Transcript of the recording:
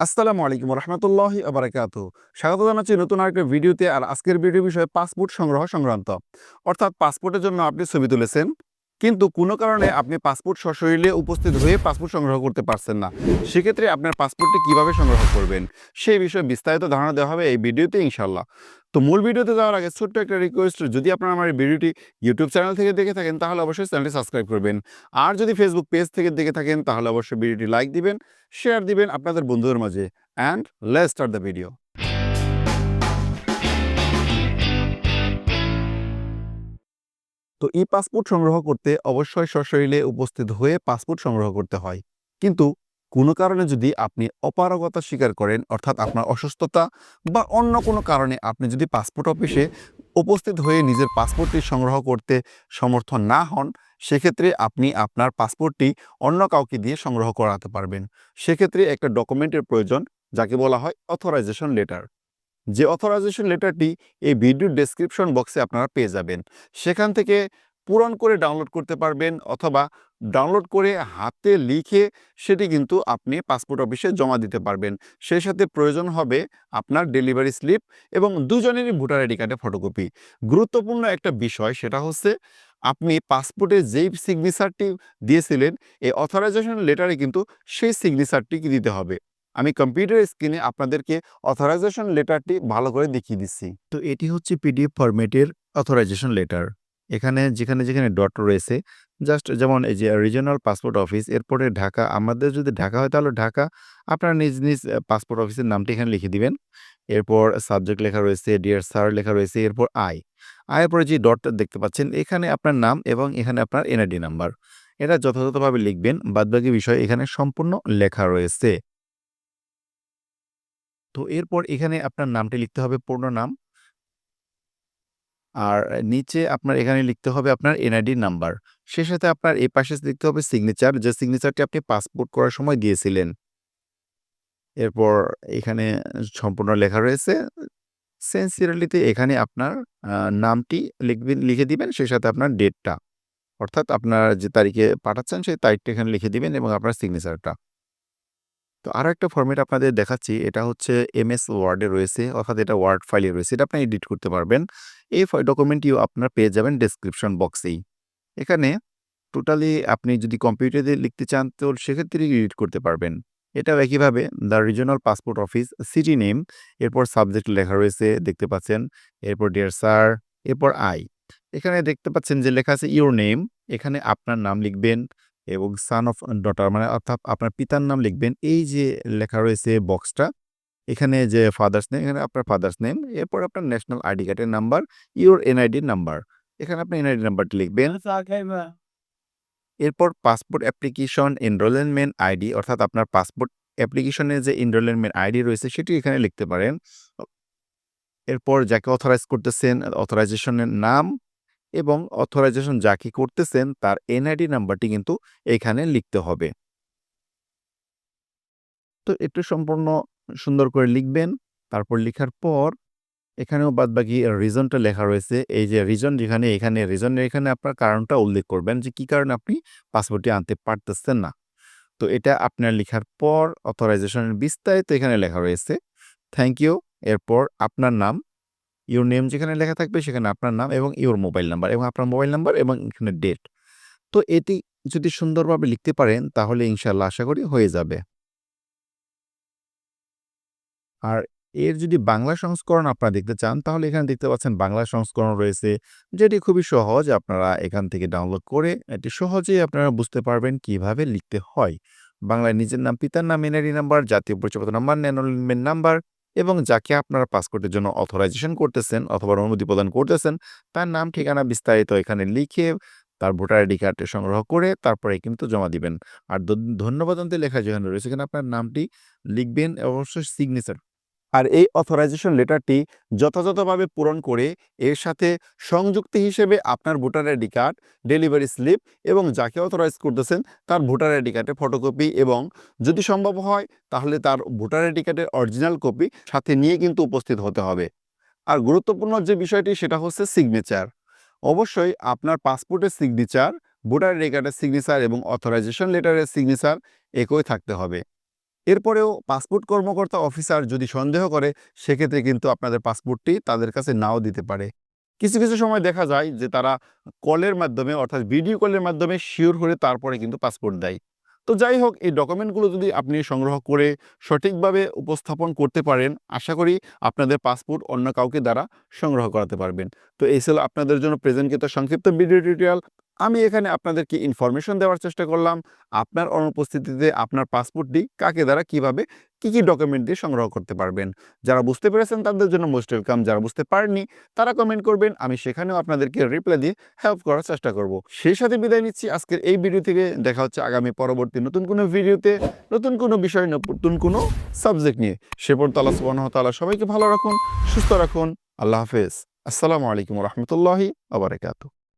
আসসালামু আলাইকুম রহমতুল্লাহ আবরাকাত স্বাগত জানাচ্ছি নতুন আরেকটা ভিডিওতে আর আজকের ভিডিও বিষয়ে পাসপোর্ট সংগ্রহ সংক্রান্ত। অর্থাৎ পাসপোর্টের জন্য আপনি ছবি তুলেছেন। কিন্তু কোনো কারণে আপনি পাসপোর্ট সশরীরে উপস্থিত হয়ে পাসপোর্ট সংগ্রহ করতে পারছেন না। সেক্ষেত্রে আপনার পাসপোর্টটি কীভাবে সংগ্রহ করবেন, সেই বিষয়ে বিস্তারিত ধারণা দেওয়া হবে এই ভিডিওতে ইনশাল্লাহ তো মূল ভিডিওতে যাওয়ার আগে ছোট্ট একটা রিকোয়েস্ট যদি আপনারা আমার এই ভিডিওটি ইউটিউব চ্যানেল থেকে দেখে থাকেন, তাহলে অবশ্যই চ্যানেলটি সাবস্ক্রাইব করবেন। আর যদি ফেসবুক পেজ থেকে দেখে থাকেন, তাহলে অবশ্যই ভিডিওটি লাইক দিবেন শেয়ার দিবেন আপনাদের বন্ধুদের মাঝে। And let start the video তো ই পাসপোর্ট সংগ্রহ করতে অবশ্যই সশরীরে উপস্থিত হয়ে পাসপোর্ট সংগ্রহ করতে হয়। কিন্তু কোনো কারণে যদি আপনি অপারগতা স্বীকার করেন, অর্থাৎ আপনার অসুস্থতা বা অন্য কোনো কারণে আপনি যদি পাসপোর্ট অফিসে উপস্থিত হয়ে নিজের পাসপোর্টটি সংগ্রহ করতে সমর্থ না হন, সেক্ষেত্রে আপনি আপনার পাসপোর্টটি অন্য কাউকে দিয়ে সংগ্রহ করাতে পারবেন। সেক্ষেত্রে একটা ডকুমেন্টের প্রয়োজন, যাকে বলা হয় অথরাইজেশন লেটার যে অথরাইজেশন লেটারটি এই ভিডিও ডেসক্রিপশন বক্সে আপনারা পেয়ে যাবেন। সেখান থেকে পূরণ করে ডাউনলোড করতে পারবেন অথবা ডাউনলোড করে হাতে লিখে সেটি কিন্তু আপনি পাসপোর্ট অফিসে জমা দিতে পারবেন। সেই সাথে প্রয়োজন হবে আপনার ডেলিভারি স্লিপ এবং দুজনেরই ভোটার আইডি কার্ডের ফটোকপি গুরুত্বপূর্ণ একটা বিষয় সেটা হচ্ছে আপনি পাসপোর্টে যেই সিগনেচারটি দিয়েছিলেন, এই অথরাইজেশন লেটারে কিন্তু সেই সিগনেচারটি দিতে হবে? আমি কম্পিউটার স্ক্রিনে আপনাদেরকে অথরাইজেশন লেটারটি ভালো করে দেখিয়ে দিচ্ছি। তো এটি হচ্ছে পিডিএফ ফরম্যাটের অথরাইজেশন লেটার এখানে, যেখানে যেখানে ডট রয়েছে জাস্ট যেমন এই যে রিজিওনাল পাসপোর্ট অফিস এরপরে ঢাকা, আমাদের যদি ঢাকা হয় তাহলে ঢাকা, আপনার নিজ নিজ পাসপোর্ট অফিসের নামটি এখানে লিখে দিবেন। এরপর সাবজেক্ট লেখা রয়েছে ডিয়ার স্যার লেখা রয়েছে, এরপর আই আয়ের পরে যে ডটটা দেখতে পাচ্ছেন, এখানে আপনার নাম এবং এখানে আপনার এনআইডি নাম্বার এটা যথাযথভাবে লিখবেন, বাদবাকি বিষয় এখানে সম্পূর্ণ লেখা রয়েছে। তো এরপর এখানে আপনার নামটি লিখতে হবে পূর্ণ নাম। আর নিচে আপনার এখানে লিখতে হবে আপনার এনআইডি নাম্বার সে সাথে আপনার এই পাশে লিখতে হবে সিগনেচার যে সিগনেচারটি আপনি পাসপোর্ট করার সময় দিয়েছিলেন। এরপর এখানে সম্পূর্ণ লেখা রয়েছে। সেন্সিরালিতে এখানে আপনার নামটি লিখবেন লিখে দিবেন। সেই সাথে আপনার ডেটটা অর্থাৎ আপনার যে তারিখে পাঠাচ্ছেন, সেই তারিখটা এখানে লিখে দিবেন এবং আপনার সিগনেচারটা তো আরও একটা ফরম্যাট আপনাদের দেখাচ্ছি, এটা হচ্ছে এমএস ওয়ার্ডে রয়েছে, অর্থাৎ এটা ওয়ার্ড ফাইলে রয়েছে, এটা আপনি এডিট করতে পারবেন। এই ডকুমেন্টটিও আপনার পেয়ে যাবেন ডেসক্রিপশন বক্সেই এখানে টোটালি আপনি যদি কম্পিউটারে লিখতে চান, তো সেক্ষেত্রে এডিট করতে পারবেন। এটাও একইভাবে the regional passport office city name এরপর সাবজেক্ট লেখা রয়েছে, দেখতে পাচ্ছেন, এরপর ডিয়ার স্যার এরপর আই এখানে দেখতে পাচ্ছেন যে লেখা আছে ইউর নেম এখানে আপনার নাম লিখবেন এবং সান অফ ডটার মানে অর্থাৎ আপনার পিতার নাম লিখবেন। এই যে লেখা রয়েছে বক্সটা এখানে যে ফাদার্স নেম এখানে আপনার ফাদার্স নেম এরপর আপনার ন্যাশনাল আইডি কার্ডের নাম্বার ইউর এনআইডি নাম্বার এখানে আপনি এনআইডি নাম্বারটি লিখবেন। এরপর পাসপোর্ট অ্যাপ্লিকেশন এনরোলমেন্ট আইডি অর্থাৎ আপনার পাসপোর্ট অ্যাপ্লিকেশনের যে এনরোলমেন্ট আইডি রয়েছে সেটি এখানে লিখতে পারেন। এরপর যাকে অথরাইজ করতেছেন অথরাইজেশনের নাম এবং অথরাইজেশন যা কি করতেছেন, তার এনআইডি নাম্বারটি কিন্তু এখানে লিখতে হবে। তো একটু সম্পূর্ণ সুন্দর করে লিখবেন, তারপর লেখার পর এখানেও বাদবাকি রিজনটা লেখা রয়েছে। এই যে রিজন যেখানে, এখানে রিজনের এখানে আপনার কারণটা উল্লেখ করবেন যে কি কারণে আপনি পাসপোর্টটি আনতে পারতেছেন না। তো এটা আপনার লেখার পর অথরাইজেশনের বিস্তারিত এখানে লেখা রয়েছে। থ্যাংক ইউ এরপর আপনার নাম ইউর নেম যেখানে লেখা থাকবে সেখানে আপনার নাম এবং ইউর মোবাইল নাম্বার এবং আপনার মোবাইল নাম্বার এবং এখানে ডেট তো এটি যদি সুন্দরভাবে লিখতে পারেন তাহলে ইনশাল্লাহ আশা করি হয়ে যাবে। আর এর যদি বাংলা সংস্করণ আপনারা দেখতে চান তাহলে এখানে দেখতে পাচ্ছেন বাংলা সংস্করণ রয়েছে, যেটি খুবই সহজ আপনারা এখান থেকে ডাউনলোড করে এটি সহজেই আপনারা বুঝতে পারবেন কীভাবে লিখতে হয়। বাংলায় নিজের নাম, পিতার নাম, এনআইডি নাম্বার, জাতীয় পরিচয়পত্র নাম্বার ন্যানোলিমেন্ট নাম্বার এবং যাকে আপনারা পাসপোর্টের জন্য অথরাইজেশন করতেছেন অথবা অনুমতি প্রদান করতেছেন, তার নাম, ঠিকানা বিস্তারিত এখানে লিখে তার ভোটার আইডি কার্ডে সংগ্রহ করে তারপরে কিন্তু জমা দিবেন। আর ধন্যবাদ লেখা যেখানে রয়েছে সেখানে আপনার নামটি লিখবেন অবশ্যই সিগনেচার আর এই অথরাইজেশন লেটারটি যথাযথভাবে পূরণ করে এর সাথে সংযুক্তি হিসেবে আপনার voter ID card delivery slip এবং যাকে অথরাইজ করতেছেন তার ভোটার আইডি কার্ডের ফটোকপি এবং যদি সম্ভব হয় তাহলে তার ভোটার আইডি কার্ডের অরিজিনাল কপি সাথে নিয়ে কিন্তু উপস্থিত হতে হবে। আর গুরুত্বপূর্ণ যে বিষয়টি সেটা হচ্ছে সিগনেচার অবশ্যই আপনার পাসপোর্টের সিগনেচার ভোটার আইডি কার্ডের সিগনেচার এবং অথরাইজেশন লেটারের সিগনেচার একই থাকতে হবে। এরপরেও পাসপোর্ট কর্মকর্তা অফিসার যদি সন্দেহ করে, সেক্ষেত্রে কিন্তু আপনাদের পাসপোর্টটি তাদের কাছে নাও দিতে পারে। কিছু কিছু সময় দেখা যায় যে তারা কলের মাধ্যমে অর্থাৎ ভিডিও কলের মাধ্যমে শিওর করে তারপরে কিন্তু পাসপোর্ট দেয়। তো যাই হোক, এই ডকুমেন্টগুলো যদি আপনি সংগ্রহ করে সঠিকভাবে উপস্থাপন করতে পারেন, আশা করি আপনাদের পাসপোর্ট অন্য কাউকে দ্বারা সংগ্রহ করাতে পারবেন। তো এই ছিল আপনাদের জন্য প্রেজেন্টকৃত সংক্ষিপ্ত ভিডিও টিউটোরিয়াল। আমি এখানে আপনাদেরকে ইনফরমেশন দেওয়ার চেষ্টা করলাম। আপনার অনুপস্থিতিতে আপনার পাসপোর্টটি কাকে দ্বারা, কীভাবে, কি কি ডকুমেন্ট দিয়ে সংগ্রহ করতে পারবেন? যারা বুঝতে পেরেছেন তাদের জন্য মোস্ট ওয়েলকাম যারা বুঝতে পারেননি, তারা কমেন্ট করবেন। আমি সেখানেও আপনাদেরকে রিপ্লাই দিয়ে হেল্প করার চেষ্টা করব। সেই সাথে বিদায় নিচ্ছি। আজকের এই ভিডিও থেকে দেখা হচ্ছে আগামী পরবর্তী নতুন কোনো ভিডিওতে নতুন কোনো বিষয় নতুন কোনো সাবজেক্ট নিয়ে। সে সুবহানাহু ওয়া সবাইকে ভালো রাখুন, সুস্থ রাখুন। আল্লাহ হাফেজ। আসসালামু আলাইকুম রহমতুল্লাহি আবরাকাতু